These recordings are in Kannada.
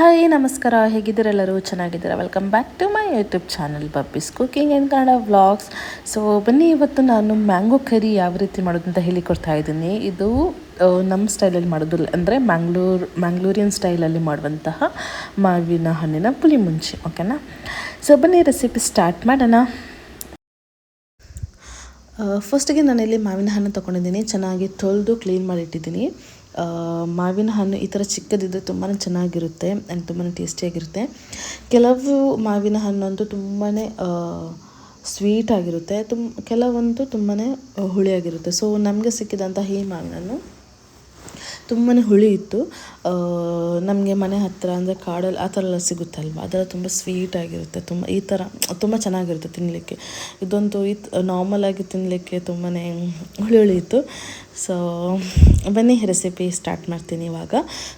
ಹಾಯ್ ನಮಸ್ಕಾರ. ಹೇಗಿದ್ದೀರೆಲ್ಲರೂ ಚೆನ್ನಾಗಿದ್ದೀರಾ? Welcome back to my YouTube channel Babbi's cooking and Kannada vlogs so ಬನ್ನಿ ಇವತ್ತು ನಾನು ಮ್ಯಾಂಗೋ ಕರಿ ಯಾವ ರೀತಿ ಮಾಡೋದು ಅಂತ ಹೇಳಿಕೊಡ್ತಾ ಇದ್ದೀನಿ. ಇದು ನಮ್ಮ ಸ್ಟೈಲಲ್ಲಿ ಮಾಡೋದು ಅಂದರೆ ಮ್ಯಾಂಗ್ಳೂರ್ ಮ್ಯಾಂಗ್ಳೂರಿಯನ್ ಸ್ಟೈಲಲ್ಲಿ ಮಾಡುವಂತಹ ಮಾವಿನ ಹಣ್ಣಿನ ಪುಲಿ ಮುಂಚಿ ಓಕೆನಾ ಸೊ ಬನ್ನಿ ರೆಸಿಪಿ ಸ್ಟಾರ್ಟ್ ಮಾಡೋಣ. ಫಸ್ಟಿಗೆ ನಾನಿಲ್ಲಿ ಮಾವಿನ ಹಣ್ಣು ತೊಗೊಂಡಿದ್ದೀನಿ. ಚೆನ್ನಾಗಿ ತೊಳೆದು ಕ್ಲೀನ್ ಮಾಡಿ ಇಟ್ಟಿದ್ದೀನಿ ಆ, ಮಾವಿನ ಹಣ್ಣು ಈ ಥರ ಚಿಕ್ಕದಿದ್ದರೆ ತುಂಬಾ ಚೆನ್ನಾಗಿರುತ್ತೆ ಆ್ಯಂಡ್ ತುಂಬಾ ಟೇಸ್ಟಿಯಾಗಿರುತ್ತೆ ಕೆಲವು ಮಾವಿನ ಹಣ್ಣು ಅಂತೂ ತುಂಬಾ ಸ್ವೀಟ್ ಆಗಿರುತ್ತೆ. ತುಂಬ ಕೆಲವಂತೂ ತುಂಬಾ ಹುಳಿಯಾಗಿರುತ್ತೆ ಸೊ ನಮಗೆ ಸಿಕ್ಕಿದಂತಹ ಈ ಮಾವಿನ ಹಣ್ಣು ತುಂಬಾ ಹುಳಿ ಇತ್ತು. ನಮಗೆ ಮನೆ ಹತ್ತಿರ ಅಂದರೆ ಕಾಡಲ್ಲಿ ಆ ಥರ ಎಲ್ಲ ಸಿಗುತ್ತಲ್ವ? ಅದೆಲ್ಲ ತುಂಬ ಸ್ವೀಟ್ ಆಗಿರುತ್ತೆ. ತುಂಬ, ಈ ಥರ ತುಂಬ ಚೆನ್ನಾಗಿರುತ್ತೆ ತಿನ್ನಲಿಕ್ಕೆ ಇದೊಂದು ಈ ನಾರ್ಮಲಾಗಿ ತಿನ್ನಲಿಕ್ಕೆ ತುಂಬಾ ಹುಳಿ ಹುಳಿ ಇತ್ತು. ಸೊ ಬನ್ನಿ ರೆಸಿಪಿ ಸ್ಟಾರ್ಟ್ ಮಾಡ್ತೀನಿ ಇವಾಗ.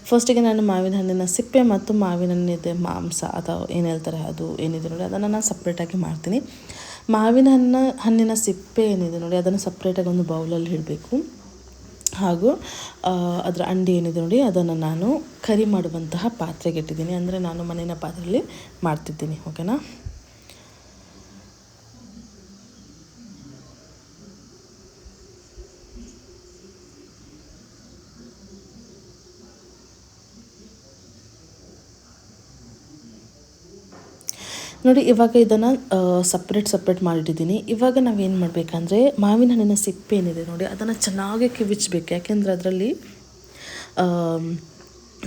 ಫಸ್ಟಿಗೆ ನಾನು ಮಾವಿನ ಹಣ್ಣಿನ ಸಿಪ್ಪೆ ಮತ್ತು ಮಾವಿನ ಹಣ್ಣಿದೆ ಮಾಂಸ ಅಥವಾ ಏನು ಹೇಳ್ತಾರೆ ಅದು, ಏನಿದೆ ನೋಡಿ, ಅದನ್ನು ನಾನು ಸಪ್ರೇಟಾಗಿ ಮಾಡ್ತೀನಿ. ಮಾವಿನ ಹಣ್ಣ, ಹಣ್ಣಿನ ಸಿಪ್ಪೆ ಏನಿದೆ ನೋಡಿ, ಅದನ್ನು ಸಪ್ರೇಟಾಗಿ ಒಂದು ಬೌಲಲ್ಲಿ ಇಡಬೇಕು. ಹಾಗೂ ಅದರ ಅಂಡಿ ಏನಿದೆ ನೋಡಿ, ಅದನ್ನು ನಾನು ಕರಿ ಮಾಡುವಂತಹ ಪಾತ್ರೆಗೆ ಇಟ್ಟಿದ್ದೀನಿ. ಅಂದರೆ ನಾನು ಮನೆಯ ಪಾತ್ರೆಯಲ್ಲಿ ಮಾಡ್ತಿದ್ದೀನಿ ಓಕೆನಾ ನೋಡಿ, ಇವಾಗ ಇದನ್ನು ಸಪ್ರೇಟ್ ಸಪ್ರೇಟ್ ಮಾಡಿಟ್ಟಿದ್ದೀನಿ. ಇವಾಗ ನಾವೇನು ಮಾಡಬೇಕಂದ್ರೆ, ಮಾವಿನ ಹಣ್ಣಿನ ಸಿಪ್ಪೆ ಏನಿದೆ ನೋಡಿ, ಅದನ್ನು ಚೆನ್ನಾಗಿ ಕಿವಿಚ್ಬೇಕು. ಯಾಕೆಂದರೆ ಅದರಲ್ಲಿ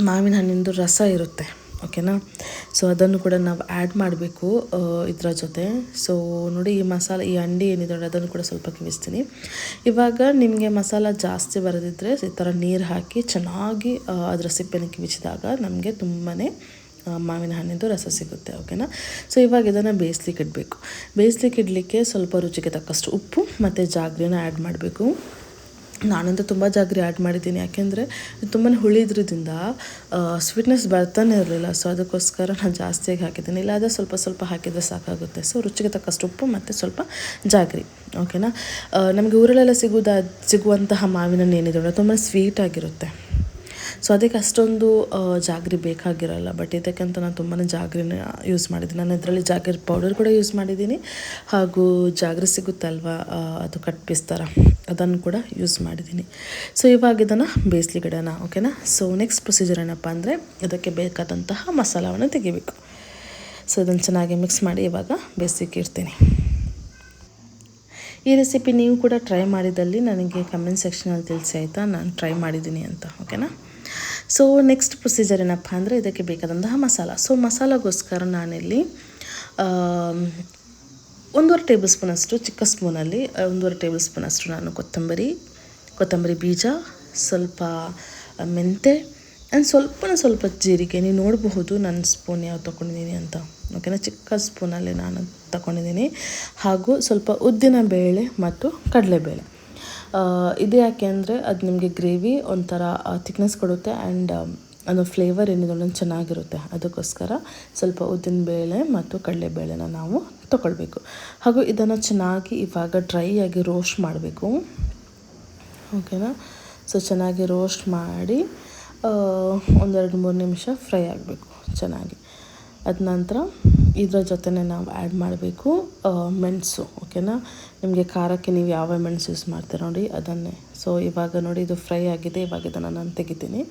ಮಾವಿನ ಹಣ್ಣಿಂದು ರಸ ಇರುತ್ತೆ. ಓಕೆನಾ? ಸೊ ಅದನ್ನು ಕೂಡ ನಾವು ಆ್ಯಡ್ ಮಾಡಬೇಕು ಇದರ ಜೊತೆ. ಸೊ ನೋಡಿ, ಈ ಮಸಾಲ, ಈ ಅಂಡಿ ಏನಿದೆ ನೋಡಿ, ಅದನ್ನು ಕೂಡ ಸ್ವಲ್ಪ ಕಿವಿಸ್ತೀನಿ. ಇವಾಗ ನಿಮಗೆ ಮಸಾಲ ಜಾಸ್ತಿ ಬರದಿದ್ದರೆ ಈ ಥರ ನೀರು ಹಾಕಿ ಚೆನ್ನಾಗಿ ಅದರ ಸಿಪ್ಪೆನ ಕಿವಿಚಿದಾಗ ನಮಗೆ ತುಂಬಾ ಮಾವಿನ ಹಣ್ಣಿಂದು ರಸ ಸಿಗುತ್ತೆ ಓಕೆನಾ ಸೊ ಇವಾಗ ಇದನ್ನು ಬೇಯಿಸ್ಲಿಕ್ಕೆ ಇಡಬೇಕು. ಬೇಯಿಸ್ಲಿಕ್ಕೆ ಇಡಲಿಕ್ಕೆ ಸ್ವಲ್ಪ ರುಚಿಗೆ ತಕ್ಕಷ್ಟು ಉಪ್ಪು ಮತ್ತು ಜಾಗ್ರಿನ ಆ್ಯಡ್ ಮಾಡಬೇಕು. ನಾನಂತೂ ತುಂಬ ಜಾಗ್ರಿ ಆ್ಯಡ್ ಮಾಡಿದ್ದೀನಿ, ಯಾಕೆಂದರೆ ತುಂಬಾ ಹುಳಿದ್ರದಿಂದ ಸ್ವೀಟ್ನೆಸ್ ಬರ್ತಾನೆ ಇರಲಿಲ್ಲ. ಸೊ ಅದಕ್ಕೋಸ್ಕರ ನಾನು ಜಾಸ್ತಿಯಾಗಿ ಹಾಕಿದ್ದೀನಿ. ಇಲ್ಲಾದರೆ ಸ್ವಲ್ಪ ಸ್ವಲ್ಪ ಹಾಕಿದರೆ ಸಾಕಾಗುತ್ತೆ. ಸೊ ರುಚಿಗೆ ತಕ್ಕಷ್ಟು ಉಪ್ಪು ಮತ್ತು ಸ್ವಲ್ಪ ಜಾಗ್ರಿ ಓಕೆನಾ ನಮಗೆ ಊರಲ್ಲೆಲ್ಲ ಸಿಗುವುದ ಸಿಗುವಂತಹ ಮಾವಿನ ಏನಿದೆ ತುಂಬ ಸ್ವೀಟ್ ಆಗಿರುತ್ತೆ. ಸೊ ಅದಕ್ಕೆ ಅಷ್ಟೊಂದು ಜಾಗ್ರಿ ಬೇಕಾಗಿರಲ್ಲ. ಬಟ್ ಇದಕ್ಕಂತ ನಾನು ತುಂಬಾ ಜಾಗ್ರಿನ ಯೂಸ್ ಮಾಡಿದ್ದೀನಿ. ನಾನು ಇದರಲ್ಲಿ ಜಾಗ್ರಿ ಪೌಡರ್ ಕೂಡ ಯೂಸ್ ಮಾಡಿದ್ದೀನಿ. ಹಾಗೂ ಜಾಗ್ರಿ ಸಿಗುತ್ತಲ್ವ? ಅದು ಕಟ್ ಪೀಸ್ ಥರ ಅದನ್ನು ಕೂಡ ಯೂಸ್ ಮಾಡಿದ್ದೀನಿ. ಸೊ ಇವಾಗ ಇದನ್ನು ಇಡೋಣ ಓಕೆನಾ ಸೊ ನೆಕ್ಸ್ಟ್ ಪ್ರೊಸೀಜರ್ ಏನಪ್ಪ ಅಂದರೆ, ಇದಕ್ಕೆ ಬೇಕಾದಂತಹ ಮಸಾಲವನ್ನು ತೆಗಿಬೇಕು. ಸೊ ಇದನ್ನು ಚೆನ್ನಾಗಿ ಮಿಕ್ಸ್ ಮಾಡಿ ಇವಾಗ ಬೇಯಿಸ್ಲಿಕ್ಕೆ ಈ ರೆಸಿಪಿ ನೀವು ಕೂಡ ಟ್ರೈ ಮಾಡಿದಲ್ಲಿ ನನಗೆ ಕಮೆಂಟ್ ಸೆಕ್ಷನಲ್ಲಿ ತಿಳಿಸಿ ಆಯಿತಾ? ನಾನು ಟ್ರೈ ಮಾಡಿದ್ದೀನಿ ಅಂತ ಓಕೆನಾ ಸೊ ನೆಕ್ಸ್ಟ್ ಪ್ರೊಸೀಜರ್ ಏನಪ್ಪ ಅಂದರೆ ಇದಕ್ಕೆ ಬೇಕಾದಂತಹ ಮಸಾಲ. ಸೊ ಮಸಾಲಗೋಸ್ಕರ ನಾನಿಲ್ಲಿ ಒಂದೂವರೆ ಟೇಬಲ್ ಸ್ಪೂನಷ್ಟು ಚಿಕ್ಕ ಸ್ಪೂನಲ್ಲಿ ಒಂದೂವರೆ ಟೇಬಲ್ ಸ್ಪೂನಷ್ಟು ನಾನು ಕೊತ್ತಂಬರಿ ಕೊತ್ತಂಬರಿ ಬೀಜ, ಸ್ವಲ್ಪ ಮೆಂತೆ ಆ್ಯಂಡ್ ಸ್ವಲ್ಪ ಸ್ವಲ್ಪ ಜೀರಿಗೆ. ನೀವು ನೋಡಬಹುದು ನನ್ನ ಸ್ಪೂನ್ ಯಾವ್ದು ತೊಗೊಂಡಿದ್ದೀನಿ ಅಂತ. ಓಕೆನಾ ಚಿಕ್ಕ ಸ್ಪೂನಲ್ಲಿ ನಾನು ತಗೊಂಡಿದ್ದೀನಿ. ಹಾಗೂ ಸ್ವಲ್ಪ ಉದ್ದಿನ ಬೇಳೆ ಮತ್ತು ಕಡಲೆಬೇಳೆ. ಇದು ಯಾಕೆ ಅಂದರೆ ಅದು ನಿಮಗೆ ಗ್ರೇವಿ ಒಂಥರ ಥಿಕ್ನೆಸ್ ಕೊಡುತ್ತೆ ಆ್ಯಂಡ್ ಅದು ಫ್ಲೇವರ್ ಏನಿದೆ ಒಂದು ಚೆನ್ನಾಗಿರುತ್ತೆ. ಅದಕ್ಕೋಸ್ಕರ ಸ್ವಲ್ಪ ಉದ್ದಿನ ಬೇಳೆ ಮತ್ತು ಕಡಲೆಬೇಳೆನ ನಾವು ತಗೊಳ್ಬೇಕು ಹಾಗೂ ಇದನ್ನು ಚೆನ್ನಾಗಿ ಇವಾಗ ಡ್ರೈ ಆಗಿ ರೋಸ್ಟ್ ಮಾಡಬೇಕು. ಓಕೆನಾ ಸೊ ಚೆನ್ನಾಗಿ ರೋಸ್ಟ್ ಮಾಡಿ ಒಂದೆರಡು ಮೂರು ನಿಮಿಷ ಫ್ರೈ ಆಗಬೇಕು ಚೆನ್ನಾಗಿ. ಅದ ನಂತರ ಇದರ ಜೊತೆನೇ ನಾವು ಆ್ಯಡ್ ಮಾಡಬೇಕು ಮೆಣಸು ಓಕೆನಾ ನಿಮಗೆ ಖಾರಕ್ಕೆ ನೀವು ಯಾವ ಮೆಣಸು ಯೂಸ್ ಮಾಡ್ತೀರ ನೋಡಿ, ಅದನ್ನೇ. ಸೊ ಇವಾಗ ನೋಡಿ ಇದು ಫ್ರೈ ಆಗಿದೆ, ಇವಾಗ ಇದನ್ನು ನಾನು ತೆಗಿತೀನಿ.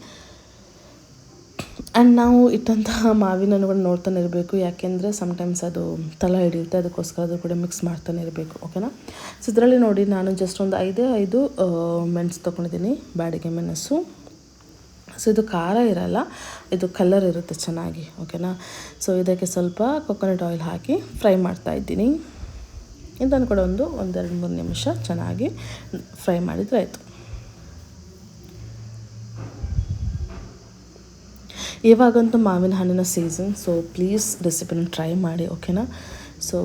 ಆ್ಯಂಡ್ ನಾವು ಇಟ್ಟಂತಹ ಮಾವಿನ ಕೂಡ ನೋಡ್ತಾನೆ ಇರಬೇಕು, ಯಾಕೆಂದರೆ ಸಮ್ಟೈಮ್ಸ್ ಅದು ತಲ ಹಿಡಿಯುತ್ತೆ, ಅದಕ್ಕೋಸ್ಕರ ಅದು ಕೂಡ ಮಿಕ್ಸ್ ಮಾಡ್ತಾನೆ ಇರಬೇಕು ಓಕೆನಾ ಸೊ ಇದರಲ್ಲಿ ನೋಡಿ ನಾನು ಜಸ್ಟ್ ಒಂದು ಐದೇ, ಐದು ಮೆಣಸು ತೊಗೊಂಡಿದ್ದೀನಿ ಬ್ಯಾಡಿಗೆ ಮೆಣಸು. ಸೊ ಇದು ಖಾರ ಇರಲ್ಲ. ಇದು ಕಲರ್ ಇರುತ್ತೆ ಚೆನ್ನಾಗಿ ಓಕೆನಾ ಸೊ ಇದಕ್ಕೆ ಸ್ವಲ್ಪ ಕೊಕೊನಟ್ ಆಯಿಲ್ ಹಾಕಿ ಫ್ರೈ ಮಾಡ್ತಾ ಇದ್ದೀನಿ. ಇದನ್ನು ಕೂಡ ಒಂದು ಒಂದೆರಡು ಮೂರು ನಿಮಿಷ ಚೆನ್ನಾಗಿ ಫ್ರೈ ಮಾಡಿದರೆ ಆಯಿತು. ಇವಾಗಂತೂ ಮಾವಿನ ಹಣ್ಣಿನ ಸೀಸನ್ ಸೊ ಪ್ಲೀಸ್ ರೆಸಿಪಿನ ಟ್ರೈ ಮಾಡಿ ಓಕೆನಾ ಸೊ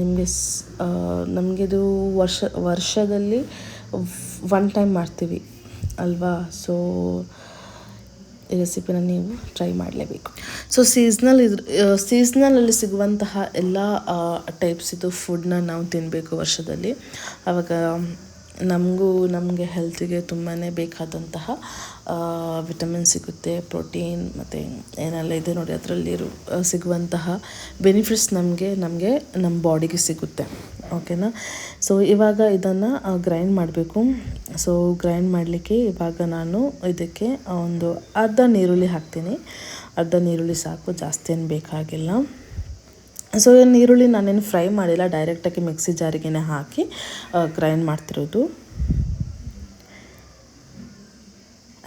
ನಿಮಗೆ ನಮಗಿದು ವರ್ಷ, ವರ್ಷದಲ್ಲಿ ಒನ್ ಟೈಮ್ ಮಾಡ್ತೀವಿ, ಅಲ್ವಾ? ಸೊ ಈ ರೆಸಿಪಿನ ನೀವು ಟ್ರೈ ಮಾಡಲೇಬೇಕು. ಸೊ ಸೀಸ್ನಲ್ ಇದ್ರ ಸೀಸ್ನಲಲ್ಲಿ ಸಿಗುವಂತಹ ಎಲ್ಲ ಟೈಪ್ಸ್ ಇದು ಫುಡ್ನ ನಾವು ತಿನ್ನಬೇಕು ವರ್ಷದಲ್ಲಿ. ಆವಾಗ ನಮಗೂ, ನಮಗೆ ಹೆಲ್ತಿಗೆ ತುಂಬಾ ಬೇಕಾದಂತಹ ವಿಟಮಿನ್ ಸಿಗುತ್ತೆ ಪ್ರೋಟೀನ್ ಮತ್ತು ಏನೆಲ್ಲ ಇದೆ ನೋಡಿ, ಅದರಲ್ಲಿರು ಸಿಗುವಂತಹ ಬೆನಿಫಿಟ್ಸ್ ನಮಗೆ ನಮಗೆ ನಮ್ಮ ಬಾಡಿಗೆ ಸಿಗುತ್ತೆ. ಓಕೆನಾ ಸೊ ಇವಾಗ ಇದನ್ನು ಗ್ರೈಂಡ್ ಮಾಡಬೇಕು. ಸೊ ಗ್ರೈಂಡ್ ಮಾಡಲಿಕ್ಕೆ ಇವಾಗ ನಾನು ಇದಕ್ಕೆ ಒಂದು ಅರ್ಧ ನೀರುಳ್ಳಿ ಹಾಕ್ತೀನಿ. ಅರ್ಧ ನೀರುಳ್ಳಿ ಸಾಕು, ಜಾಸ್ತಿ ಏನು ಬೇಕಾಗಿಲ್ಲ. ಸೊ ನೀರುಳ್ಳಿ ನಾನೇನು ಫ್ರೈ ಮಾಡಿಲ್ಲ ಡೈರೆಕ್ಟಾಗಿ ಮಿಕ್ಸಿ ಜಾರಿಗೆನೇ ಹಾಕಿ ಗ್ರೈಂಡ್ ಮಾಡ್ತಿರೋದು.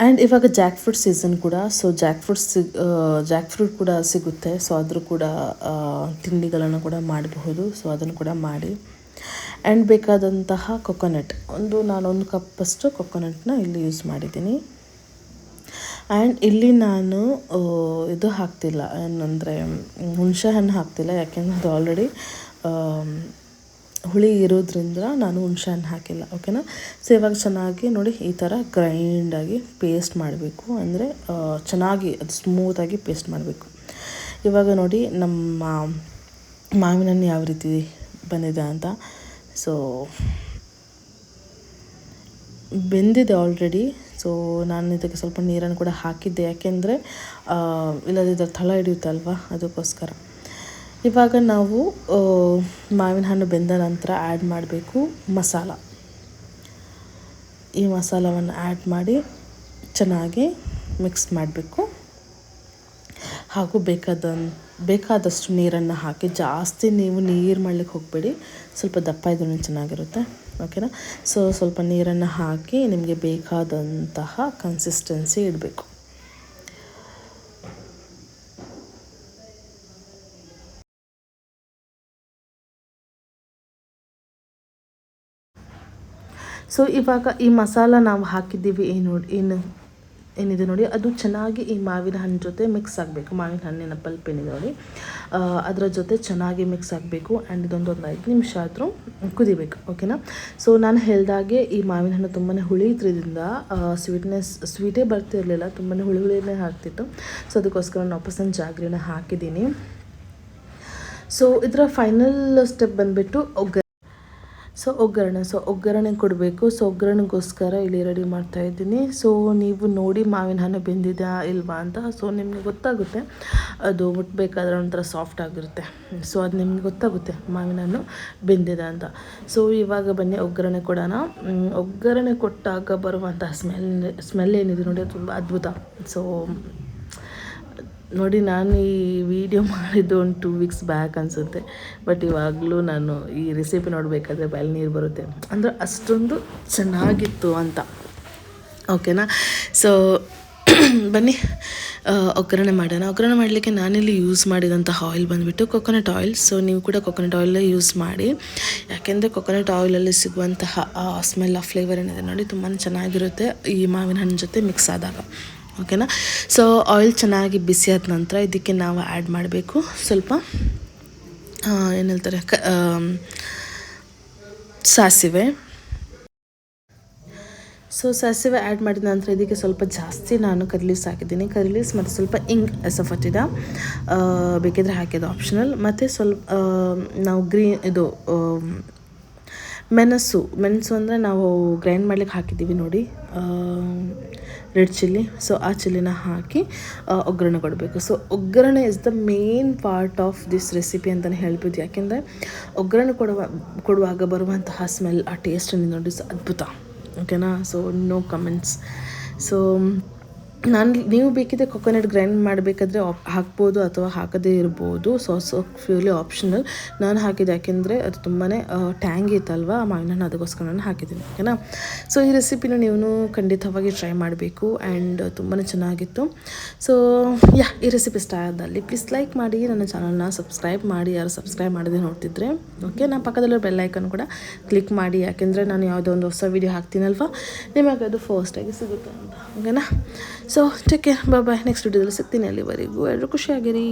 ಆ್ಯಂಡ್ ಇವಾಗ ಜಾಕ್ ಫ್ರೂಟ್ ಸೀಸನ್ ಕೂಡ ಸೊ ಜಾಕ್ ಫ್ರೂಟ್ ಸಿಗ್ ಜಾಕ್ ಫ್ರೂಟ್ ಕೂಡ ಸಿಗುತ್ತೆ. ಸೊ ಅದರೂ ಕೂಡ ತಿಂಡಿಗಳನ್ನು ಕೂಡ ಮಾಡಬಹುದು. ಸೊ ಅದನ್ನು ಕೂಡ ಮಾಡಿ. ಆ್ಯಂಡ್ ಬೇಕಾದಂತಹ ಕೊಕೊನಟ್ ಒಂದು ನಾನೊಂದು ಕಪ್ಪಷ್ಟು ಕೊಕೊನಟ್ನ ಇಲ್ಲಿ ಯೂಸ್ ಮಾಡಿದ್ದೀನಿ. ಆ್ಯಂಡ್ ಇಲ್ಲಿ ನಾನು ಇದು ಹಾಕ್ತಿಲ್ಲ. ಏನಂದರೆ ಹುಣಸೆ ಹಣ್ಣು ಹಾಕ್ತಿಲ್ಲ. ಯಾಕೆಂದರೆ ಅದು ಆಲ್ರೆಡಿ ಹುಳಿ ಇರೋದ್ರಿಂದ ನಾನು ಹುಣಸೆ ಹಣ್ಣು ಹಾಕಿಲ್ಲ ಓಕೆನಾ ಸೊ ಇವಾಗ ಚೆನ್ನಾಗಿ ನೋಡಿ ಈ ಥರ ಗ್ರೈಂಡಾಗಿ ಪೇಸ್ಟ್ ಮಾಡಬೇಕು. ಅಂದರೆ ಚೆನ್ನಾಗಿ ಅದು ಸ್ಮೂತಾಗಿ ಪೇಸ್ಟ್ ಮಾಡಬೇಕು. ಇವಾಗ ನೋಡಿ ನಮ್ಮ ಮಾವಿನ ಹಣ್ಣು ಯಾವ ರೀತಿ ಬಂದಿದೆ ಅಂತ. ಸೊ ಬೆಂದಿದೆ ಆಲ್ರೆಡಿ ಸೊ ನಾನು ಇದಕ್ಕೆ ಸ್ವಲ್ಪ ನೀರನ್ನು ಕೂಡ ಹಾಕಿದ್ದೆ. ಯಾಕೆಂದರೆ ಇಲ್ಲದಿದ್ದರೆ ತಳ ಹಿಡಿಯುತ್ತಲ್ವ ಅದಕ್ಕೋಸ್ಕರ. ಇವಾಗ ನಾವು ಮಾವಿನ ಹಣ್ಣು ಬೆಂದ ನಂತರ ಆ್ಯಡ್ ಮಾಡಬೇಕು ಮಸಾಲ. ಈ ಮಸಾಲವನ್ನು ಆ್ಯಡ್ ಮಾಡಿ ಚೆನ್ನಾಗಿ ಮಿಕ್ಸ್ ಮಾಡಬೇಕು. ಹಾಗೂ ಬೇಕಾದ ಬೇಕಾದಷ್ಟು ನೀರನ್ನು ಹಾಕಿ ಜಾಸ್ತಿ ನೀವು ನೀರು ಮಾಡ್ಲಿಕ್ಕೆ ಹೋಗಬೇಡಿ. ಸ್ವಲ್ಪ ದಪ್ಪ ಇದ್ರೂ ಚೆನ್ನಾಗಿರುತ್ತೆ. ಓಕೆನಾ? ಸೊ ಸ್ವಲ್ಪ ನೀರನ್ನು ಹಾಕಿ ನಿಮಗೆ ಬೇಕಾದಂತಹ ಕನ್ಸಿಸ್ಟೆನ್ಸಿ ಇಡಬೇಕು. ಸೊ ಇವಾಗ ಈ ಮಸಾಲ ನಾವು ಹಾಕಿದ್ದೀವಿ ಏನು ಏನು ಏನಿದೆ ನೋಡಿ, ಅದು ಚೆನ್ನಾಗಿ ಈ ಮಾವಿನ ಹಣ್ಣು ಜೊತೆ ಮಿಕ್ಸ್ ಆಗಬೇಕು. ಮಾವಿನ ಹಣ್ಣಿನ ಪಲ್ಪ್ ಏನಿದೆ ನೋಡಿ. ಅದರ ಜೊತೆ ಚೆನ್ನಾಗಿ ಮಿಕ್ಸ್ ಆಗಬೇಕು ಆ್ಯಂಡ್ ಇದೊಂದು ಒಂದು ಐದು ನಿಮಿಷ ಆದರೂ ಕುದಿಬೇಕು ಓಕೆನಾ ಸೊ ನಾನು ಹೇಳಿದಾಗೆ ಈ ಮಾವಿನ ಹಣ್ಣು ತುಂಬಾ ಹುಳಿ ಇದ್ರಿಂದ ಸ್ವೀಟ್ನೆಸ್ ಸ್ವೀಟೇ ಬರ್ತಿರಲಿಲ್ಲ ತುಂಬಾ ಹುಳಿ ಹುಳಿನೇ ಹಾಕ್ತಿತ್ತು ಸೊ ಅದಕ್ಕೋಸ್ಕರ ನಾನು ವಾಪಸ್ ಜಾಗ್ರಿನ ಹಾಕಿದ್ದೀನಿ. ಸೊ ಇದರ ಫೈನಲ್ ಸ್ಟೆಪ್ ಬಂದುಬಿಟ್ಟು ಒಗ್ಗ ಸೊ ಒಗ್ಗರಣೆ ಸೊ ಒಗ್ಗರಣೆ ಕೊಡಬೇಕು. ಸೊ ಒಗ್ಗರಣೆಗೋಸ್ಕರ ಇಲ್ಲಿ ರೆಡಿ ಮಾಡ್ತಾ ಇದ್ದೀನಿ. ಸೊ ನೀವು ನೋಡಿ ಮಾವಿನ ಹಣ್ಣು ಬೆಂದಿದೆಯಾ ಇಲ್ವಾ ಅಂತ. ಸೊ ನಿಮಗೆ ಗೊತ್ತಾಗುತ್ತೆ. ಅದು ಮುಟ್ಬೇಕಾದ್ರೆ ಒಂಥರ ಸಾಫ್ಟ್ ಆಗಿರುತ್ತೆ. ಸೊ ಅದು ನಿಮ್ಗೆ ಗೊತ್ತಾಗುತ್ತೆ ಮಾವಿನ ಹಣ್ಣು ಬೆಂದಿದೆ ಅಂತ. ಸೊ ಇವಾಗ ಬನ್ನಿ, ಒಗ್ಗರಣೆ ಕೊಡೋಣ. ಒಗ್ಗರಣೆ ಕೊಟ್ಟಾಗ ಬರುವಂಥ ಸ್ಮೆಲ್ ಸ್ಮೆಲ್ ಏನಿದೆ ನೋಡಿ ತುಂಬ ಅದ್ಭುತ. ಸೊ ನೋಡಿ, ನಾನು ಈ ವಿಡಿಯೋ ಮಾಡಿದ್ದು ಒಂದು ಟೂ ವೀಕ್ಸ್ ಬ್ಯಾಕ್ ಅನಿಸುತ್ತೆ. ಬಟ್ ಇವಾಗಲೂ ನಾನು ಈ ರೆಸಿಪಿ ನೋಡಬೇಕಾದ್ರೆ ಬಯಲ್ ನೀರು ಬರುತ್ತೆ. ಅಂದರೆ ಅಷ್ಟೊಂದು ಚೆನ್ನಾಗಿತ್ತು ಅಂತ. ಓಕೆನಾ ಸೊ ಬನ್ನಿ. ಒಗ್ಗರಣೆ ಮಾಡೋಣ. ಒಗ್ಗರಣೆ ಮಾಡಲಿಕ್ಕೆ ನಾನಿಲ್ಲಿ ಯೂಸ್ ಮಾಡಿದಂಥ ಆಯಿಲ್ ಬಂದುಬಿಟ್ಟು ಕೊಕೊನಟ್ ಆಯಿಲ್ ಸೊ ನೀವು ಕೂಡ ಕೊಕೊನಟ್ ಆಯಿಲೇ ಯೂಸ್ ಮಾಡಿ. ಯಾಕೆಂದರೆ ಕೊಕೊನಟ್ ಆಯಿಲಲ್ಲಿ ಸಿಗುವಂತಹ ಸ್ಮೆಲ್ ಆ ಫ್ಲೇವರ್ ಏನಿದೆ ನೋಡಿ ತುಂಬಾ ಚೆನ್ನಾಗಿರುತ್ತೆ. ಈ ಮಾವಿನ ಹಣ್ಣು ಜೊತೆ ಮಿಕ್ಸ್ ಆದಾಗ. ಓಕೆನಾ? ಸೊ ಆಯಿಲ್ ಚೆನ್ನಾಗಿ ಬಿಸಿ ಆದ ನಂತರ ಇದಕ್ಕೆ ನಾವು ಆ್ಯಡ್ ಮಾಡಬೇಕು. ಸ್ವಲ್ಪ ಏನು ಹೇಳ್ತಾರೆ? ಕ ಸಾಸಿವೆ. ಸೊ ಸಾಸಿವೆ ಆ್ಯಡ್ ಮಾಡಿದ ನಂತರ ಇದಕ್ಕೆ ಸ್ವಲ್ಪ ಜಾಸ್ತಿ ನಾನು ಕರ್ಲೀಸ್ ಹಾಕಿದ್ದೀನಿ. ಕರ್ಲೀಸ್ ಮತ್ತು ಸ್ವಲ್ಪ ಇಂಗ್ ಎಸಫಟಿದ ಬೇಕಿದ್ರೆ ಹಾಕಿದ್ದು ಆಪ್ಷನಲ್ ಮತ್ತು ಸ್ವಲ್ಪ ನಾವು ಗ್ರೀನ್ ಇದು ಮೆಣಸು ಮೆಣಸು ಅಂದರೆ ನಾವು ಗ್ರೈಂಡ್ ಮಾಡ್ಲಿಕ್ಕೆ ಹಾಕಿದ್ದೀವಿ ನೋಡಿ. ರೆಡ್ ಚಿಲ್ಲಿ ಸೊ ಆ ಚಿಲ್ಲಿನ ಹಾಕಿ ಒಗ್ಗರಣೆ ಕೊಡಬೇಕು. ಸೊ ಒಗ್ಗರಣೆ is the main part of this recipe ಅಂತಲೇ ಹೇಳ್ಬೋದು. ಯಾಕೆಂದರೆ ಒಗ್ಗರಣೆ ಕೊಡುವ, ಕೊಡುವಾಗ ಬರುವಂತಹ ಸ್ಮೆಲ್ ಆ ಟೇಸ್ಟನ್ನು ನೋಡಿ ಅದ್ಭುತ. ಓಕೆನಾ ಸೊ ನೋ ಕಮೆಂಟ್ಸ್ ಸೊ ನಾನು ನೀವು ಬೇಕಿದ್ರೆ ಕೊಕೊನಟ್ ಗ್ರೈಂಡ್ ಮಾಡಬೇಕಾದ್ರೆ ಆಪ್ ಹಾಕ್ಬೋದು ಅಥವಾ ಹಾಕದೇ ಇರ್ಬೋದು. ಸಾಸ್ ಫ್ಯೂಲಿ ಆಪ್ಷನಲ್ ನಾನು ಹಾಕಿದೆ ಯಾಕೆಂದರೆ ಅದು ತುಂಬಾ ಟ್ಯಾಂಗ್ ಇತ್ತಲ್ವ? ಮಾವಿನ ಹಣ್ಣು ಅದಕ್ಕೋಸ್ಕರ ನಾನು ಹಾಕಿದ್ದೀನಿ, ಓಕೆನಾ? ಸೊ ಈ ರೆಸಿಪಿನ ನೀವು ಖಂಡಿತವಾಗಿ ಟ್ರೈ ಮಾಡಬೇಕು ಆ್ಯಂಡ್ ತುಂಬಾ ಚೆನ್ನಾಗಿತ್ತು. ಸೊ ಯಾ ಈ ರೆಸಿಪಿ ಇಷ್ಟ ಆದಲ್ಲಿ ಪ್ಲೀಸ್ ಲೈಕ್ ಮಾಡಿ, ನನ್ನ ಚಾನಲ್ನ ಸಬ್ಸ್ಕ್ರೈಬ್ ಮಾಡಿ. ಯಾರು ಸಬ್ಸ್ಕ್ರೈಬ್ ಮಾಡಿದೆ ನೋಡ್ತಿದ್ರೆ, ಓಕೆ? ನಾನು ಪಕ್ಕದಲ್ಲಿರೋ ಬೆಲ್ಲೈಕನ್ ಕೂಡ ಕ್ಲಿಕ್ ಮಾಡಿ. ಯಾಕೆಂದರೆ ನಾನು ಯಾವುದೋ ಒಂದು ಹೊಸ ವೀಡಿಯೋ ಹಾಕ್ತೀನಲ್ವ? ನಿಮಗೆ ಅದು ಫಸ್ಟಾಗಿ ಸಿಗುತ್ತೆ ಅಂತ, ಓಕೆನಾ? So take care bye next ವಿಡಿಯೋದಲ್ಲಿ ಸಿಗ್ತೀನಿ ಅಲ್ಲಿವರೆಗೂ. ಎಲ್ಲರೂ ಖುಷಿಯಾಗಿರಿ.